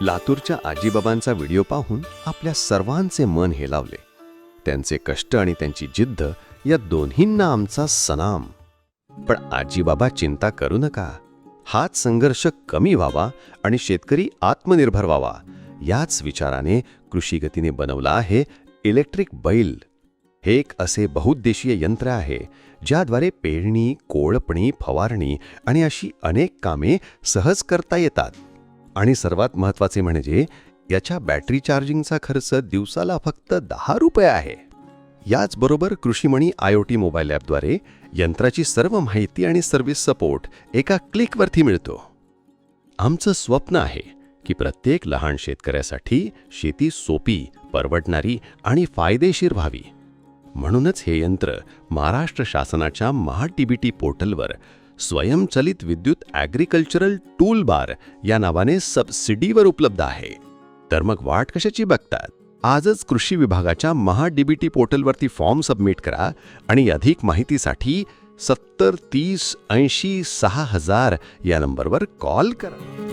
लातूरच्या आजीबाबांचा व्हिडिओ पाहून आपल्या सर्वांचे मन हेलावले. त्यांचे कष्ट आणि त्यांची जिद्द या दोन्हींना आमचा सनाम पण आजीबाबा चिंता करू नका. हाच संघर्ष कमी व्हावा आणि शेतकरी आत्मनिर्भर व्हावा. याच विचाराने कृषी गतीने बनवला आहे इलेक्ट्रिक बैल. हे एक असे बहुउद्देशीय यंत्र आहे ज्याद्वारे पेरणी कोळपणी फवारणी आणि अशी अनेक कामे सहज करता येतात. आणि सर्वात महत्त्वाचे म्हणजे याच्या बॅटरी चार्जिंगचा खर्च दिवसाला फक्त दहा रुपये आहे. याचबरोबर Krishimani I O T mobile ॲपद्वारे यंत्राची सर्व माहिती आणि सर्व्हिस सपोर्ट एका क्लिकवरती मिळतो. आमचं स्वप्न आहे की प्रत्येक लहान शेतकऱ्यासाठी शेती सोपी परवडणारी आणि फायदेशीर व्हावी. म्हणूनच हे यंत्र महाराष्ट्र शासनाच्या महाटीबीटी पोर्टलवर स्वयंचलित विद्युत ॲग्रिकल्चरल टूल बार या नावाने सबसिडीवर उपलब्ध आहे. तर मग वाट कशाची बघतात? आजच कृषी विभागाच्या महा डीबीटी पोर्टलवरती फॉर्म सबमिट करा आणि अधिक माहितीसाठी सत्तर तीस ऐंशी सहा हजार या नंबरवर कॉल करा.